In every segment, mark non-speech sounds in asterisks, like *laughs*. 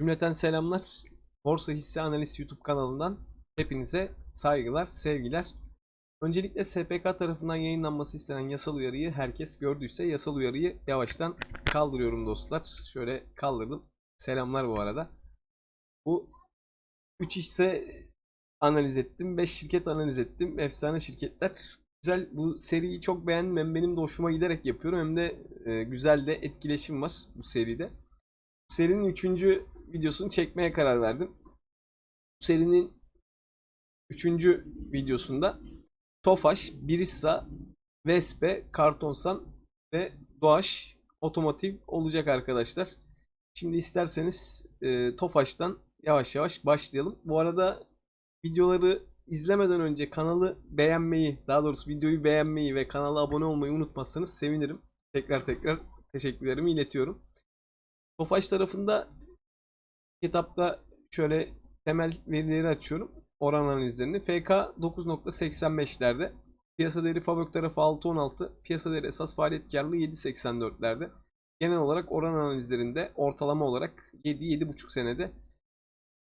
Cümleten selamlar. Borsa Hisse Analiz YouTube kanalından hepinize saygılar, sevgiler. Öncelikle SPK tarafından yayınlanması istenen yasal uyarıyı herkes gördüyse yasal uyarıyı yavaştan kaldırıyorum dostlar. Şöyle kaldırdım. Selamlar bu arada. Bu 3 hisse analiz ettim. 5 şirket analiz ettim. Efsane şirketler. Güzel bu seriyi çok beğendim. Hem benim de hoşuma giderek yapıyorum hem de e, güzel de etkileşim var bu seride. Bu serinin 3. videosunu çekmeye karar verdim. Bu serinin 3. videosunda Tofaş, Birissa, Vespe, Kartonsan ve Doğaş otomotiv olacak arkadaşlar. Şimdi isterseniz e, Tofaş'tan yavaş yavaş başlayalım. Bu arada videoları izlemeden önce kanalı beğenmeyi, daha doğrusu videoyu beğenmeyi ve kanala abone olmayı unutmazsanız sevinirim. Tekrar tekrar teşekkürlerimi iletiyorum. Tofaş tarafında kitapta şöyle temel verileri açıyorum. Oran analizlerini. FK 9.85'lerde. Piyasa değeri Fabök tarafı 6.16. Piyasa değeri esas faaliyet karlılığı 7.84'lerde. Genel olarak oran analizlerinde ortalama olarak 7-7.5 senede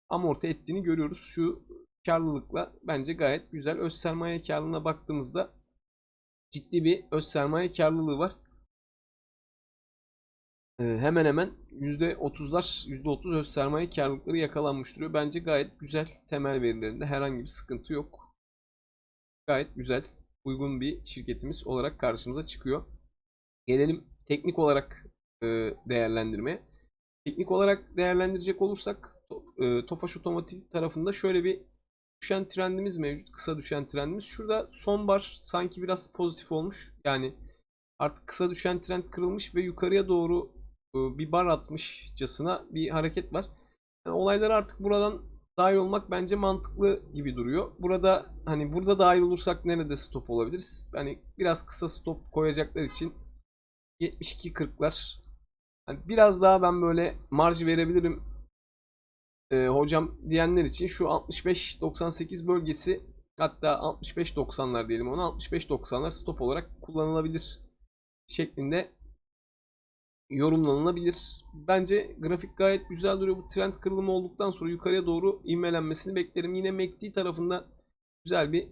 amorti ettiğini görüyoruz. Şu karlılıkla bence gayet güzel. Öz sermaye karlılığına baktığımızda ciddi bir öz sermaye karlılığı var. Ee, hemen hemen %30'lar %30 öz sermaye karlılıkları yakalanmış duruyor. Bence gayet güzel temel verilerinde herhangi bir sıkıntı yok. Gayet güzel uygun bir şirketimiz olarak karşımıza çıkıyor. Gelelim teknik olarak e, değerlendirmeye. Teknik olarak değerlendirecek olursak e, Tofaş Otomotiv tarafında şöyle bir düşen trendimiz mevcut. Kısa düşen trendimiz. Şurada son bar sanki biraz pozitif olmuş. Yani artık kısa düşen trend kırılmış ve yukarıya doğru bir bar atmışçasına bir hareket var. Yani olaylar artık buradan dahil olmak bence mantıklı gibi duruyor. Burada hani burada dahil olursak nerede stop olabiliriz? Hani biraz kısa stop koyacaklar için 72-40'lar. Yani biraz daha ben böyle marj verebilirim e, hocam diyenler için şu 65-98 bölgesi hatta 65-90'lar diyelim ona 65-90'lar stop olarak kullanılabilir şeklinde yorumlanılabilir. Bence grafik gayet güzel duruyor. Bu trend kırılımı olduktan sonra yukarıya doğru ivmelenmesini beklerim. Yine MACD tarafında güzel bir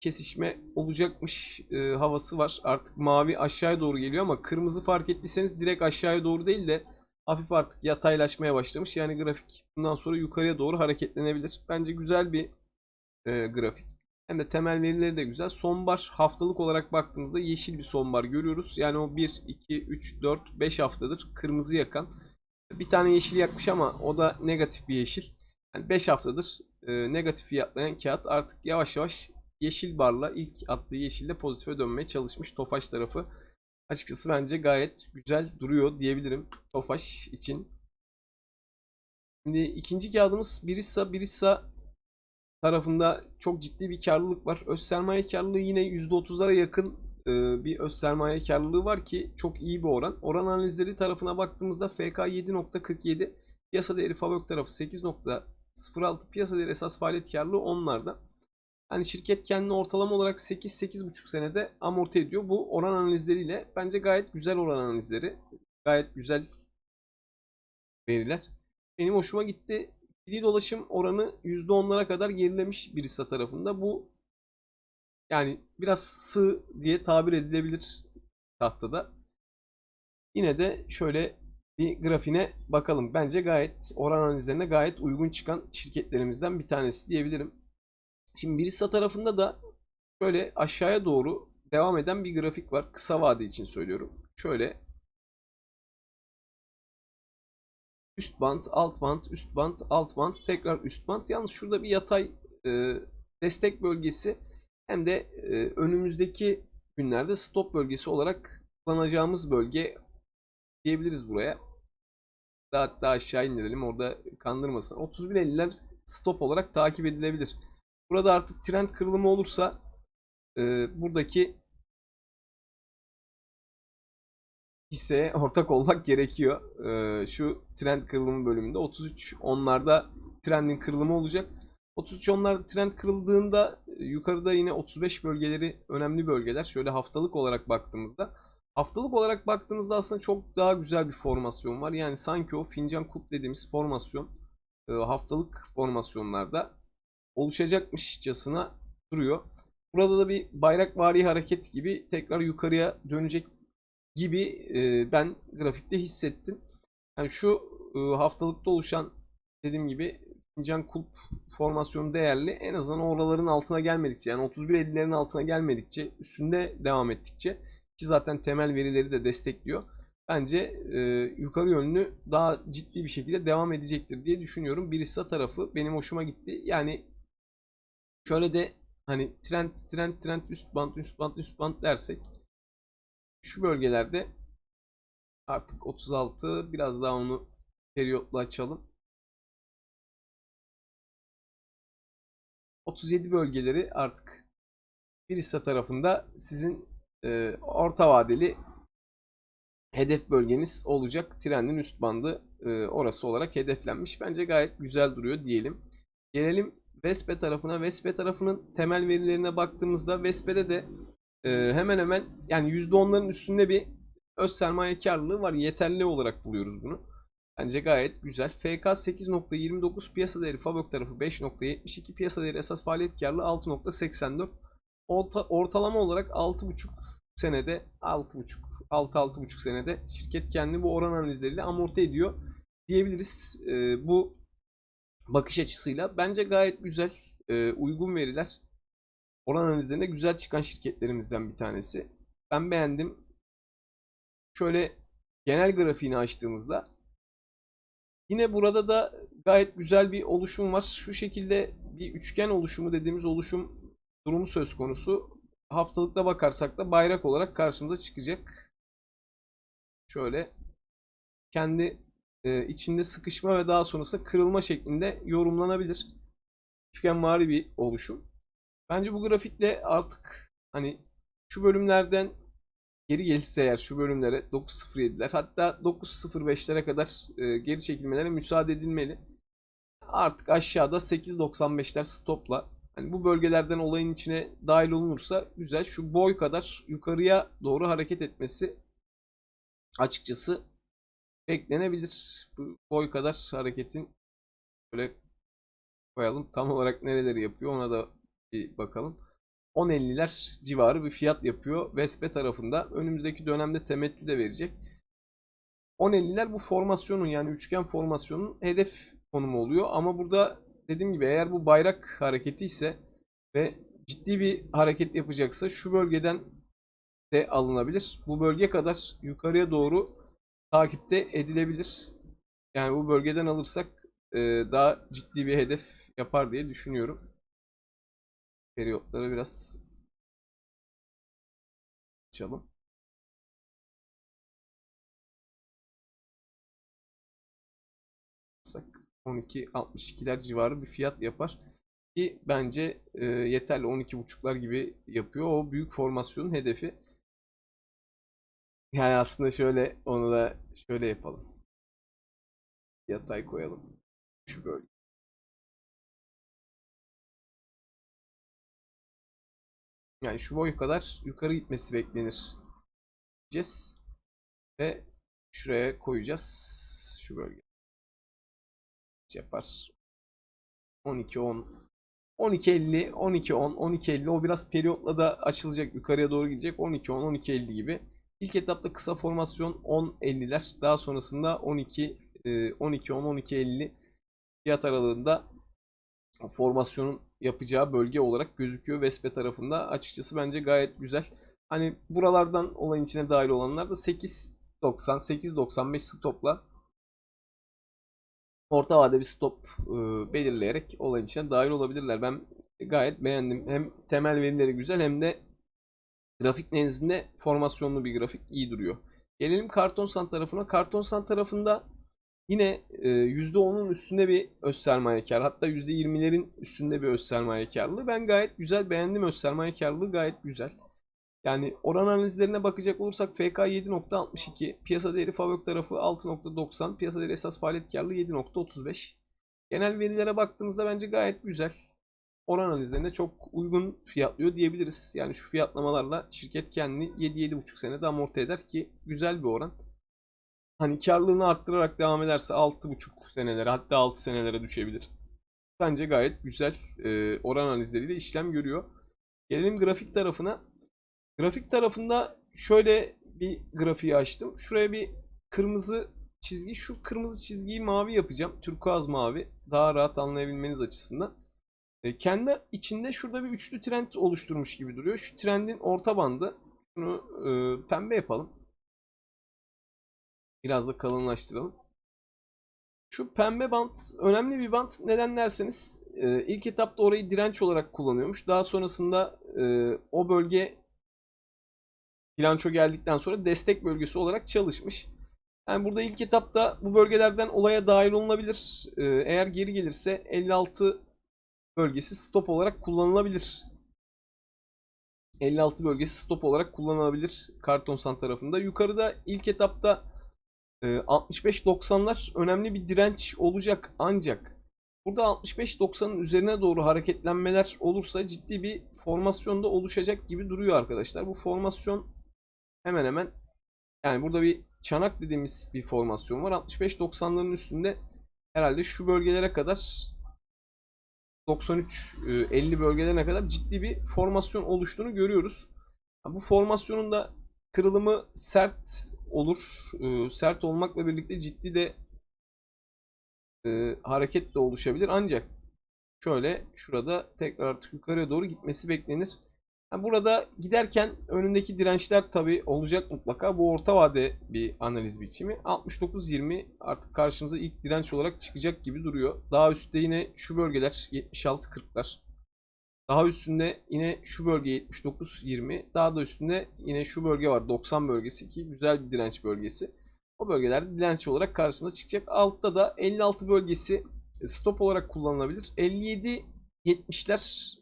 kesişme olacakmış e, havası var. Artık mavi aşağıya doğru geliyor ama kırmızı fark ettiyseniz direkt aşağıya doğru değil de hafif artık yataylaşmaya başlamış. Yani grafik bundan sonra yukarıya doğru hareketlenebilir. Bence güzel bir e, grafik. Hem de temel verileri de güzel. Sonbar haftalık olarak baktığımızda yeşil bir sonbar görüyoruz. Yani o 1, 2, 3, 4, 5 haftadır kırmızı yakan. Bir tane yeşil yakmış ama o da negatif bir yeşil. Yani 5 haftadır e, negatif fiyatlayan kağıt artık yavaş yavaş yeşil barla ilk attığı yeşille pozitife dönmeye çalışmış Tofaş tarafı. Açıkçası bence gayet güzel duruyor diyebilirim Tofaş için. Şimdi ikinci kağıdımız Birissa. Birissa tarafında çok ciddi bir karlılık var. Öz sermaye karlılığı yine %30'lara yakın e, bir öz sermaye karlılığı var ki çok iyi bir oran. Oran analizleri tarafına baktığımızda FK 7.47, piyasa değeri Fabök tarafı 8.06, piyasa değeri esas faaliyet karlılığı onlarda. Hani şirket kendini ortalama olarak 8-8,5 senede amorti ediyor. Bu oran analizleriyle bence gayet güzel oran analizleri. Gayet güzel veriler. Benim hoşuma gitti. Free dolaşım oranı %10'lara kadar gerilemiş Birisa tarafında. Bu yani biraz sığ diye tabir edilebilir tahtada. Yine de şöyle bir grafine bakalım. Bence gayet oran analizlerine gayet uygun çıkan şirketlerimizden bir tanesi diyebilirim. Şimdi Birisa tarafında da şöyle aşağıya doğru devam eden bir grafik var. Kısa vade için söylüyorum. Şöyle üst band, alt band, üst band, alt band, tekrar üst band. Yalnız şurada bir yatay e, destek bölgesi hem de e, önümüzdeki günlerde stop bölgesi olarak kullanacağımız bölge diyebiliriz buraya. Daha, daha aşağı indirelim orada kandırmasın. 31.50'ler stop olarak takip edilebilir. Burada artık trend kırılımı olursa e, buradaki hisseye *laughs* ortak olmak gerekiyor. E, şu trend kırılımı bölümünde 33 onlarda trendin kırılımı olacak. 33 onlarda trend kırıldığında e, yukarıda yine 35 bölgeleri önemli bölgeler. Şöyle haftalık olarak baktığımızda haftalık olarak baktığımızda aslında çok daha güzel bir formasyon var. Yani sanki o fincan kup dediğimiz formasyon e, haftalık formasyonlarda oluşacakmışçasına duruyor. Burada da bir bayrakvari hareket gibi tekrar yukarıya dönecek gibi e, ben grafikte hissettim. Yani şu e, haftalıkta oluşan dediğim gibi fincan kulp formasyonu değerli. En azından oraların altına gelmedikçe yani 31.50'lerin altına gelmedikçe üstünde devam ettikçe ki zaten temel verileri de destekliyor. Bence e, yukarı yönlü daha ciddi bir şekilde devam edecektir diye düşünüyorum. Bir hisse tarafı benim hoşuma gitti. Yani şöyle de hani trend trend trend üst band üst band üst band dersek şu bölgelerde artık 36 biraz daha onu periyotla açalım. 37 bölgeleri artık bir tarafında sizin e, orta vadeli hedef bölgeniz olacak. Trendin üst bandı e, orası olarak hedeflenmiş. Bence gayet güzel duruyor diyelim. Gelelim Vespe tarafına. Vespe tarafının temel verilerine baktığımızda Vespe'de de e, hemen hemen yani %10'ların üstünde bir öz sermaye karlılığı var. Yeterli olarak buluyoruz bunu. Bence gayet güzel. FK 8.29 piyasa değeri Fabök tarafı 5.72 piyasa değeri esas faaliyet karlılığı 6.84 Orta, ortalama olarak 6.5 senede 6.5 6-6.5 senede şirket kendini bu oran analizleriyle amorti ediyor diyebiliriz. E, bu bakış açısıyla bence gayet güzel, e, uygun veriler. Oran analizlerinde güzel çıkan şirketlerimizden bir tanesi. Ben beğendim. Şöyle genel grafiğini açtığımızda yine burada da gayet güzel bir oluşum var. Şu şekilde bir üçgen oluşumu dediğimiz oluşum durumu söz konusu. Haftalıkta bakarsak da bayrak olarak karşımıza çıkacak. Şöyle kendi e, içinde sıkışma ve daha sonrasında kırılma şeklinde yorumlanabilir. Üçgenvari bir oluşum. Bence bu grafikle artık hani şu bölümlerden geri gelirse eğer şu bölümlere 9.07'ler hatta 9.05'lere kadar e, geri çekilmelere müsaade edilmeli. Artık aşağıda 8.95'ler stopla hani bu bölgelerden olayın içine dahil olunursa güzel. Şu boy kadar yukarıya doğru hareket etmesi açıkçası beklenebilir. Bu boy kadar hareketin böyle koyalım. Tam olarak nereleri yapıyor ona da bir bakalım. 10.50'ler civarı bir fiyat yapıyor Vespe tarafında. Önümüzdeki dönemde temettü de verecek. 10.50'ler bu formasyonun yani üçgen formasyonun hedef konumu oluyor. Ama burada dediğim gibi eğer bu bayrak hareketi ise ve ciddi bir hareket yapacaksa şu bölgeden de alınabilir. Bu bölge kadar yukarıya doğru takipte edilebilir. Yani bu bölgeden alırsak daha ciddi bir hedef yapar diye düşünüyorum. Periyotları biraz açalım. Sak 12.62'ler civarı bir fiyat yapar. Ki bence e, yeterli 12.5'lar gibi yapıyor. O büyük formasyonun hedefi. Yani aslında şöyle onu da şöyle yapalım. Yatay koyalım. Şu bölge. Yani şu boy kadar yukarı gitmesi beklenir. Diyeceğiz. Ve şuraya koyacağız. Şu bölge. Yapar. 12 10 12 50 12 10 12 50 o biraz periyotla da açılacak yukarıya doğru gidecek 12 10 12 50 gibi. İlk etapta kısa formasyon 10-50'ler. Daha sonrasında 12 12 10 12 50 fiyat aralığında formasyonun yapacağı bölge olarak gözüküyor Vespe tarafında. Açıkçası bence gayet güzel. Hani buralardan olayın içine dahil olanlar da 8.90 8.95 stopla orta vade bir stop e, belirleyerek olayın içine dahil olabilirler. Ben gayet beğendim. Hem temel verileri güzel hem de grafik nezdinde formasyonlu bir grafik iyi duruyor. Gelelim Kartonsan tarafına. Kartonsan tarafında yine e, %10'un üstünde bir öz sermaye kar. Hatta %20'lerin üstünde bir öz sermaye karlılığı. Ben gayet güzel beğendim öz sermaye karlılığı gayet güzel. Yani oran analizlerine bakacak olursak FK 7.62, piyasa değeri Favök tarafı 6.90, piyasa değeri esas faaliyet karlılığı 7.35. Genel verilere baktığımızda bence gayet güzel. Oran analizlerinde çok uygun fiyatlıyor diyebiliriz. Yani şu fiyatlamalarla şirket kendini 7-7.5 senede amorti eder ki güzel bir oran. Hani karlılığını arttırarak devam ederse 6,5 senelere hatta 6 senelere düşebilir. Bence gayet güzel e, oran analizleriyle işlem görüyor. Gelelim grafik tarafına. Grafik tarafında şöyle bir grafiği açtım. Şuraya bir kırmızı çizgi, şu kırmızı çizgiyi mavi yapacağım. Turkuaz mavi. Daha rahat anlayabilmeniz açısından. E, kendi içinde şurada bir üçlü trend oluşturmuş gibi duruyor. Şu trendin orta bandı. Şunu e, pembe yapalım. Biraz da kalınlaştıralım. Şu pembe bant önemli bir bant. Neden derseniz e, ilk etapta orayı direnç olarak kullanıyormuş. Daha sonrasında e, o bölge bilanço geldikten sonra destek bölgesi olarak çalışmış. Yani burada ilk etapta bu bölgelerden olaya dahil olunabilir. E, eğer geri gelirse 56 bölgesi stop olarak kullanılabilir. 56 bölgesi stop olarak kullanılabilir Kartonsan tarafında. Yukarıda ilk etapta 65-90'lar önemli bir direnç olacak ancak burada 65-90'ın üzerine doğru hareketlenmeler olursa ciddi bir formasyonda oluşacak gibi duruyor arkadaşlar. Bu formasyon hemen hemen yani burada bir çanak dediğimiz bir formasyon var. 65-90'ların üstünde herhalde şu bölgelere kadar 93-50 bölgelerine kadar ciddi bir formasyon oluştuğunu görüyoruz. Bu formasyonun da kırılımı sert olur. E, sert olmakla birlikte ciddi de e, hareket de oluşabilir. Ancak şöyle şurada tekrar artık yukarıya doğru gitmesi beklenir. Yani burada giderken önündeki dirençler tabi olacak mutlaka. Bu orta vade bir analiz biçimi. 69-20 artık karşımıza ilk direnç olarak çıkacak gibi duruyor. Daha üstte yine şu bölgeler 76-40'lar. Daha üstünde yine şu bölge 79-20. Daha da üstünde yine şu bölge var 90 bölgesi ki güzel bir direnç bölgesi. O bölgelerde direnç olarak karşımıza çıkacak. Altta da 56 bölgesi stop olarak kullanılabilir. 57-70'ler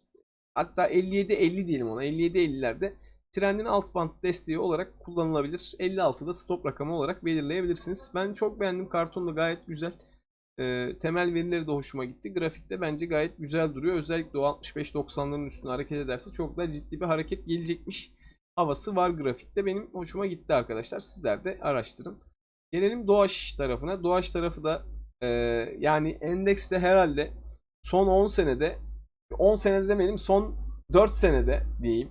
hatta 57-50 diyelim ona. 57-50'lerde trendin alt band desteği olarak kullanılabilir. 56'da stop rakamı olarak belirleyebilirsiniz. Ben çok beğendim. Karton da gayet güzel. E, temel verileri de hoşuma gitti. Grafikte bence gayet güzel duruyor. Özellikle o 65-90'ların üstüne hareket ederse çok da ciddi bir hareket gelecekmiş havası var grafikte. Benim hoşuma gitti arkadaşlar. Sizler de araştırın. Gelelim Doğaç tarafına. Doğaç tarafı da e, yani endekste herhalde son 10 senede 10 senede demeyelim son 4 senede diyeyim.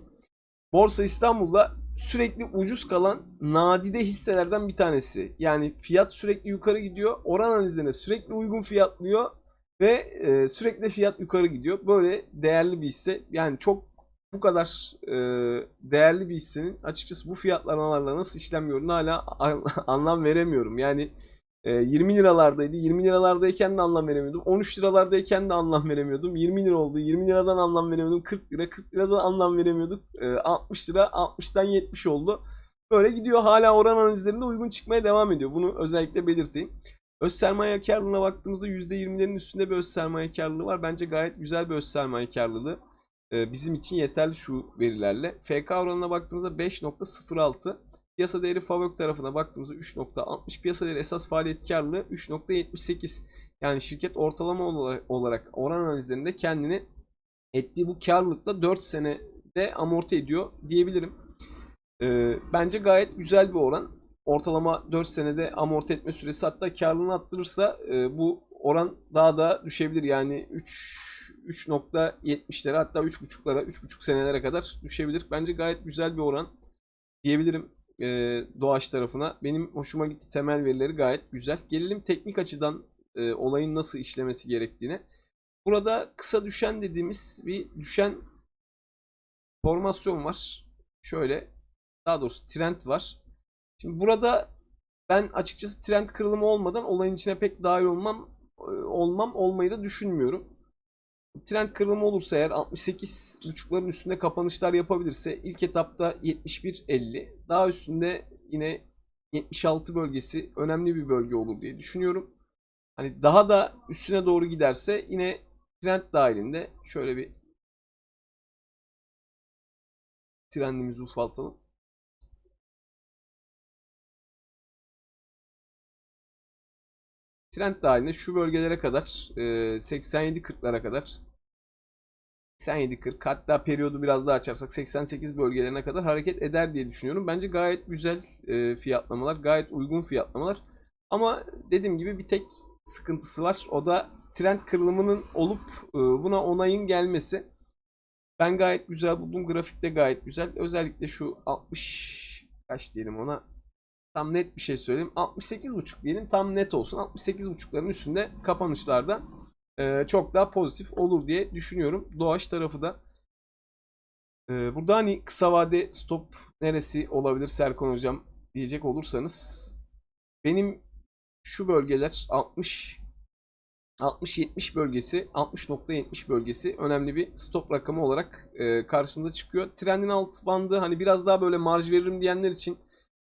Borsa İstanbul'da sürekli ucuz kalan nadide hisselerden bir tanesi. Yani fiyat sürekli yukarı gidiyor. Oran analizlerine sürekli uygun fiyatlıyor ve e, sürekli fiyat yukarı gidiyor. Böyle değerli bir hisse. Yani çok bu kadar e, değerli bir hissenin açıkçası bu fiyatlarla nasıl işlem gördüğünü hala *laughs* anlam veremiyorum. Yani 20 ee, liralardaydı. 20 liralardayken de anlam veremiyordum. 13 liralardayken de anlam veremiyordum. 20 lira oldu. 20 liradan anlam veremiyordum. 40 lira. 40 liradan anlam veremiyorduk. 60 ee, lira. 60'tan 70 oldu. Böyle gidiyor. Hala oran analizlerinde uygun çıkmaya devam ediyor. Bunu özellikle belirteyim. Öz sermaye karlılığına baktığımızda %20'lerin üstünde bir öz sermaye karlılığı var. Bence gayet güzel bir öz sermaye karlılığı. Ee, bizim için yeterli şu verilerle. FK oranına baktığımızda 5.06. Piyasa değeri Favök tarafına baktığımızda 3.60. Piyasa değeri esas faaliyet karlılığı 3.78. Yani şirket ortalama olarak oran analizlerinde kendini ettiği bu karlılıkla 4 senede amorti ediyor diyebilirim. Ee, bence gayet güzel bir oran. Ortalama 4 senede amorti etme süresi hatta karlılığını arttırırsa e, bu oran daha da düşebilir. Yani 3 3.70'lere hatta 3.5'lara 3.5 senelere kadar düşebilir. Bence gayet güzel bir oran diyebilirim e, Doğaç tarafına. Benim hoşuma gitti. Temel verileri gayet güzel. Gelelim teknik açıdan e, olayın nasıl işlemesi gerektiğine. Burada kısa düşen dediğimiz bir düşen formasyon var. Şöyle daha doğrusu trend var. Şimdi burada ben açıkçası trend kırılımı olmadan olayın içine pek dahil olmam olmam olmayı da düşünmüyorum trend kırılımı olursa eğer 68.5'ların üstünde kapanışlar yapabilirse ilk etapta 71.50 daha üstünde yine 76 bölgesi önemli bir bölge olur diye düşünüyorum. Hani daha da üstüne doğru giderse yine trend dahilinde şöyle bir trendimizi ufaltalım. Trend dahilinde şu bölgelere kadar 87-40'lara kadar 87-40 hatta periyodu biraz daha açarsak 88 bölgelerine kadar hareket eder diye düşünüyorum. Bence gayet güzel e, fiyatlamalar, gayet uygun fiyatlamalar. Ama dediğim gibi bir tek sıkıntısı var. O da trend kırılımının olup e, buna onayın gelmesi. Ben gayet güzel buldum. Grafik de gayet güzel. Özellikle şu 60 kaç diyelim ona tam net bir şey söyleyeyim. 68.5 diyelim tam net olsun. 68.5'ların üstünde kapanışlarda çok daha pozitif olur diye düşünüyorum. Doğaç tarafı da e, burada hani kısa vade stop neresi olabilir Serkan hocam diyecek olursanız benim şu bölgeler 60 60-70 bölgesi 60.70 bölgesi önemli bir stop rakamı olarak e, karşımıza çıkıyor. Trendin alt bandı hani biraz daha böyle marj veririm diyenler için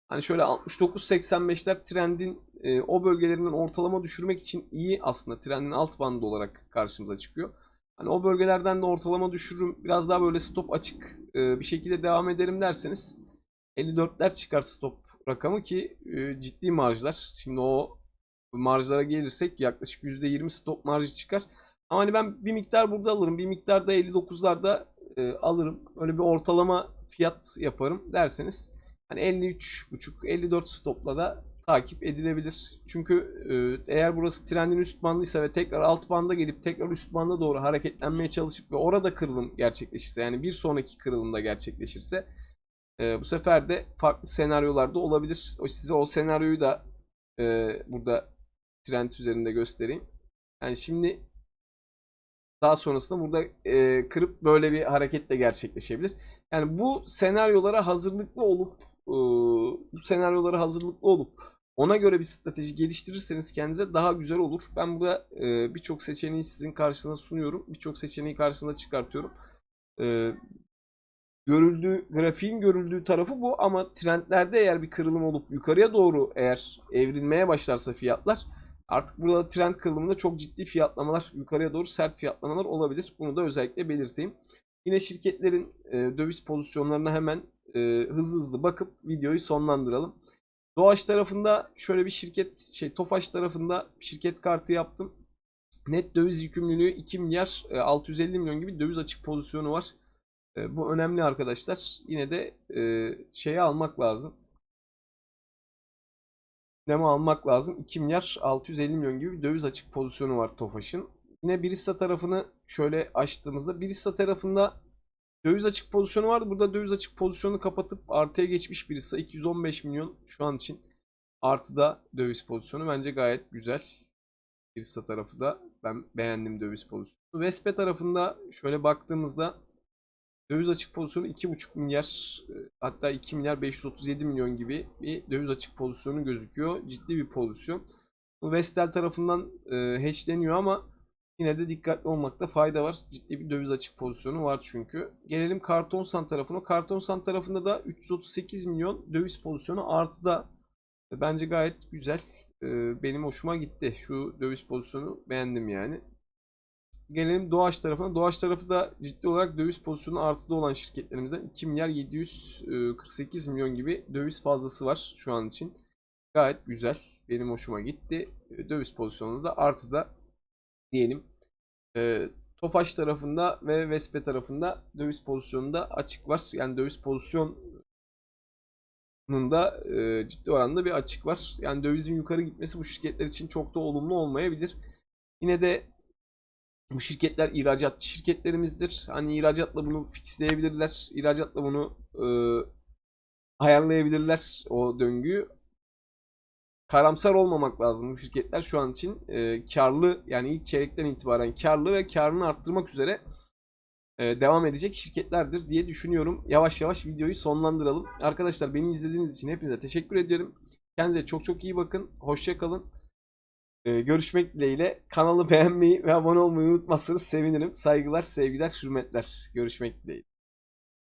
hani şöyle 69-85'ler trendin e, o bölgelerinden ortalama düşürmek için iyi aslında trendin alt bandı olarak karşımıza çıkıyor. Hani o bölgelerden de ortalama düşürürüm biraz daha böyle stop açık e, bir şekilde devam ederim derseniz 54'ler çıkar stop rakamı ki e, ciddi marjlar. Şimdi o marjlara gelirsek yaklaşık %20 stop marjı çıkar. Ama hani ben bir miktar burada alırım. Bir miktar da 59'larda e, alırım. Öyle bir ortalama fiyat yaparım derseniz hani 53.5 54 stopla da takip edilebilir. Çünkü e, eğer burası trendin üst bandıysa ve tekrar alt banda gelip tekrar üst banda doğru hareketlenmeye çalışıp ve orada kırılım gerçekleşirse yani bir sonraki kırılımda gerçekleşirse e, bu sefer de farklı senaryolarda olabilir. O size o senaryoyu da e, burada trend üzerinde göstereyim. Yani şimdi daha sonrasında burada e, kırıp böyle bir hareket de gerçekleşebilir. Yani bu senaryolara hazırlıklı olup bu senaryolara hazırlıklı olup ona göre bir strateji geliştirirseniz kendinize daha güzel olur. Ben burada e, birçok seçeneği sizin karşısına sunuyorum. Birçok seçeneği karşısına çıkartıyorum. E, görüldüğü grafiğin görüldüğü tarafı bu ama trendlerde eğer bir kırılım olup yukarıya doğru eğer evrilmeye başlarsa fiyatlar artık burada trend kırılımında çok ciddi fiyatlamalar yukarıya doğru sert fiyatlamalar olabilir. Bunu da özellikle belirteyim. Yine şirketlerin e, döviz pozisyonlarına hemen e, hızlı hızlı bakıp videoyu sonlandıralım. Doğaç tarafında şöyle bir şirket şey Tofaş tarafında şirket kartı yaptım. Net döviz yükümlülüğü 2 milyar e, 650 milyon gibi döviz açık pozisyonu var. E, bu önemli arkadaşlar. Yine de e, şeyi almak lazım. Demo almak lazım. 2 milyar 650 milyon gibi bir döviz açık pozisyonu var Tofaş'ın. Yine Birissa tarafını şöyle açtığımızda Birissa tarafında döviz açık pozisyonu vardı. Burada döviz açık pozisyonu kapatıp artıya geçmiş Birissa 215 milyon şu an için artıda döviz pozisyonu bence gayet güzel. Birissa tarafı da ben beğendim döviz pozisyonu. Vespe tarafında şöyle baktığımızda Döviz açık pozisyonu 2,5 milyar hatta 2 milyar 537 milyon gibi bir döviz açık pozisyonu gözüküyor. Ciddi bir pozisyon. Vestel tarafından e, hatchleniyor ama yine de dikkatli olmakta fayda var. Ciddi bir döviz açık pozisyonu var çünkü. Gelelim Kartonsan tarafına. Kartonsan tarafında da 338 milyon döviz pozisyonu artıda. Bence gayet güzel. E, benim hoşuma gitti. Şu döviz pozisyonu beğendim yani. Gelelim Doğaç tarafına. Doğaç tarafı da ciddi olarak döviz pozisyonu artıda olan şirketlerimizden 2 milyar 748 milyon gibi döviz fazlası var şu an için. Gayet güzel. Benim hoşuma gitti. Döviz pozisyonu da artıda diyelim. E, Tofaş tarafında ve Vespe tarafında döviz pozisyonunda açık var. Yani döviz pozisyonunda e, ciddi oranda bir açık var. Yani dövizin yukarı gitmesi bu şirketler için çok da olumlu olmayabilir. Yine de bu şirketler ihracat şirketlerimizdir. Hani ihracatla bunu fixleyebilirler. İhracatla bunu e, ayarlayabilirler o döngüyü. Karamsar olmamak lazım bu şirketler şu an için e, karlı yani ilk çeyrekten itibaren karlı ve karını arttırmak üzere e, devam edecek şirketlerdir diye düşünüyorum. Yavaş yavaş videoyu sonlandıralım. Arkadaşlar beni izlediğiniz için hepinize teşekkür ediyorum. Kendinize çok çok iyi bakın. Hoşça kalın. Ee, görüşmek dileğiyle. Kanalı beğenmeyi ve abone olmayı unutmazsanız sevinirim. Saygılar, sevgiler, hürmetler. Görüşmek dileğiyle.